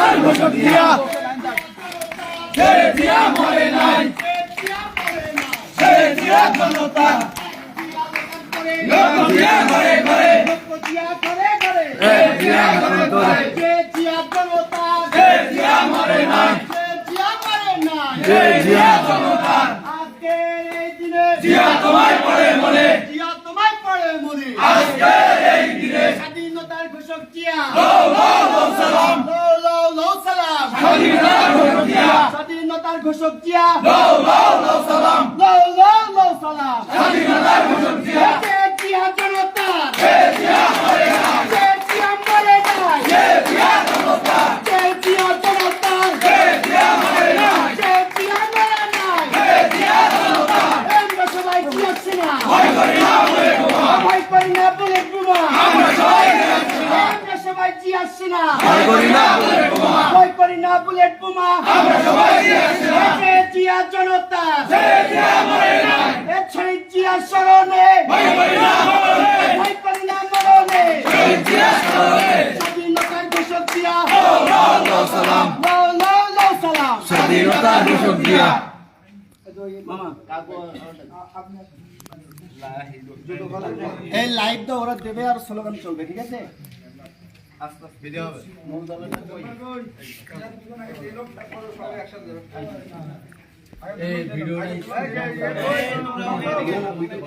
স্বাধীনতার ঘোষক জিয়া শেখ জিয়া মরে নাই শেখ জিয়া জনতা লোক জিয়া ঘরে ঘরে জিয়া তোমায় পড়ে মনে আজকের এই দিনে স্বাধীনতার ঘোষক জিয়া লও লও লও সালাম লও লও লও সালাম স্বাধীনতার ঘোষক জিয়া স্বাধীনতার ঘোষক জিয়া। লও লও লও সালাম লও লও লও সালাম স্বাধীনতার ঘোষক জিয়া। শেখ জিয়া জনতা শেখ জিয়া মরে নাই শেখ জিয়া মরে নাই শেখ জিয়া জনতা শেখ জিয়া জনতা শেখ জিয়া মরে নাই শেখ জিয়া মরে নাই শেখ জিয়া জনতা আমরা সবাই জিয়াচ্ছি না ভয় করি না বলে বোমা। ভয় করি না বুলেট বোমা। আমরা সবাই জিয়াচ্ছি না সবাই ভয় করি না। ভয় করি না বুলেট বোমা। জিয়া জনতা। শেখ জিয়া মরে শহীদ জিয়া স্মরণে। ভয় করি না মরণে। স্বাধীনতার ঘোষক সালাম। স্বাধীনতার জিয়া। এই লাইভ তো ওরা দেবে আর স্লোগান চলবে ঠিক আছে?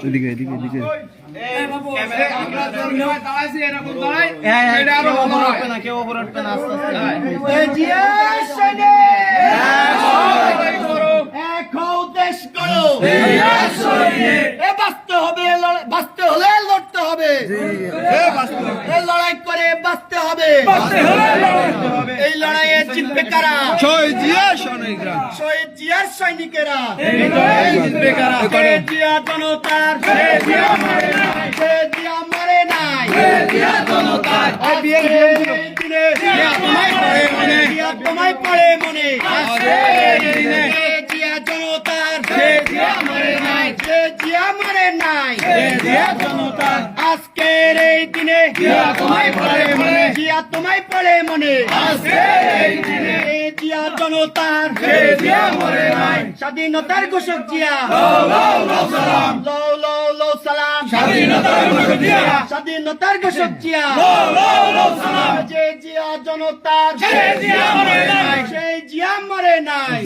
এদিকে এদিকে। এদিকে এই জিয়া সৈনিক এক হও দেশ গড়ো এ বাঁচতে হবে লড়াই- বাঁচতে হলে লড়তে হবে এ লড়াই করে বাঁচতে হবে। এই লড়াইয়ে জিতবে কারা? শহীদ জিয়ার সৈনিকেরা। শহীদ জিয়া জনতার। জিয়া মরে নাই। জিয়া মরে নাই। এই দিনে জিয়া তোমায় পড়ে মনে। জিয়া তোমায় পড়ে মনে। জিয়া জনতার নাই। আজকের এই দিনে তোমায় পড়ে মনে। জিয়া তোমায় পড়ে মনে। জিয়া জনতার স্বাধীনতার ঘোষক জিয়া। সালাম। স্বাধীনতার ঘোষক জিয়া। যে জিয়া জনতার শেখ জিয়া মরে নাই। সেই জিয়া মরে নাই।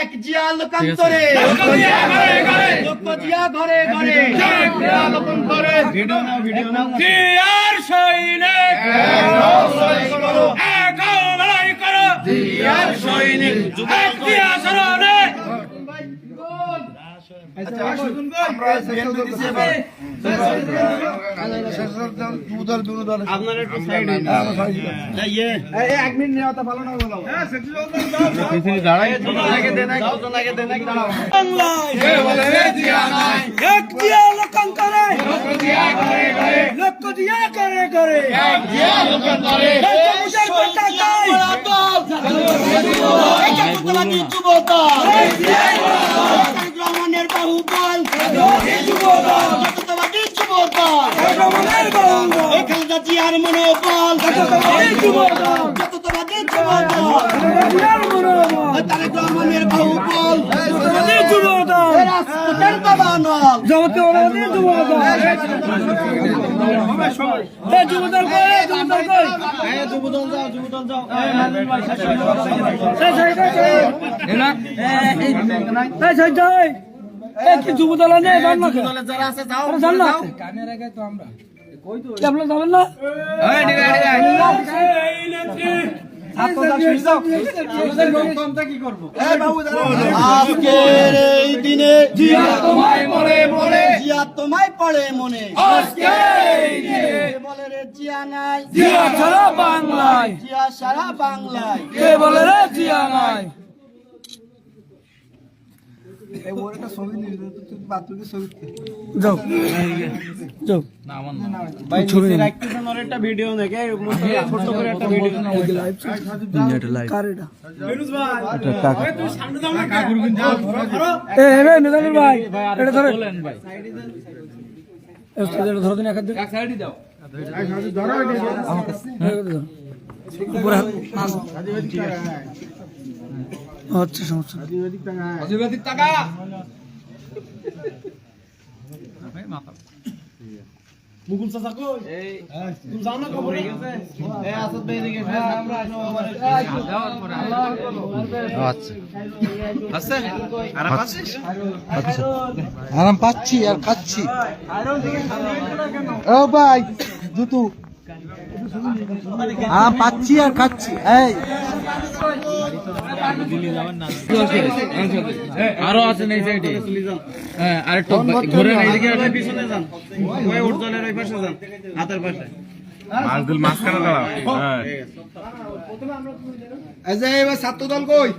এক জিয়া লোকান্তরে। জিয়া ঘরে ঘরে। শেখ জিয়া লোকান্তরে ভিডিও নাও ভিডিও নাও জিয়ার সৈনিক? এক লড়াই করো। সৈনিক কে বলে রে জিয়া নাই এক জিয়া লোকান্তরে লোক জিয়া ঘরে ঘরে লোক জিয়া করে করে এক জিয়া লোকান্তরে গ্রহণের বাহুবল জাতীয়তাবাদী যুবদল এই খালেদা জিয়ার মনোবল জাতীয়তাবাদী যুবদল তারেক রহমানের বাহুবল এই রাজপুতের দাবানল যুবদল যাও যুবদল যাও দলে যারা আছে যাও যাও আজকের এই দিনে জিয়া তোমায় জিয়া তোমায় পড়ে মনে। আজকে বলে রে জিয়া নাই? জিয়া ছাড়া বাংলায়। জিয়া সারা বাংলায়। কে বলে রে জিয়া নাই? ভিডিও দেখে ছোট করে একটা ভিডিও এটা লাইভ উপরে হাত আচ্ছা সমস্যা। টাকা। মুকুল চাচা কই? তুমি যাও না খবর। এই আসাদ ভাই এদিকে আমরা আচ্ছা। আরাম পাচ্ছি আর খাচ্ছি। ও ভাই দুতু আরাম পাচ্ছি আর খাচ্ছি। এই। আরও আছে এই সাইডে হ্যাঁ আরেকটু ঘুরে নাই এদিকে পিছনে যান। ওই উঠজলের ওই পাশে যান হাতের পাশে। মাছগুলো মাঝখানে দাঁড়াও। হ্যাঁ। এই এবার ছাত্র দল কই?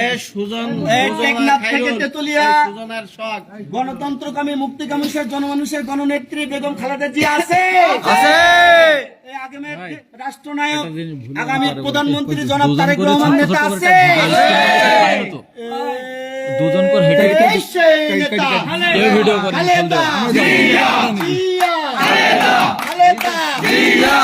এ সুজন টেকনাফ থেকে তেতুলিয়া। সুজনের শখ। গণতন্ত্রকামী মুক্তিকামীশের জনমানুষের গণনেত্রী বেগম খালেদা জিয়া আছে। আছে। রাষ্ট্রনায়ক আগামী প্রধানমন্ত্রী জনাব তারেক রহমান নেতা আছে। দুজন করে হেঁটে ভিডিও করে খালেদা জিয়া জিয়া খালেদা খালেদা জিয়া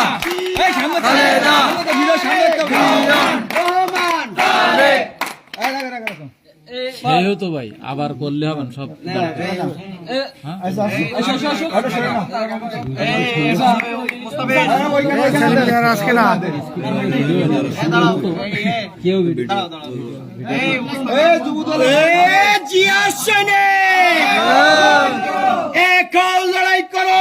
সামনে তো ভাই আবার করলে হবে না সব আজকে না কেউ এক লড়াই করো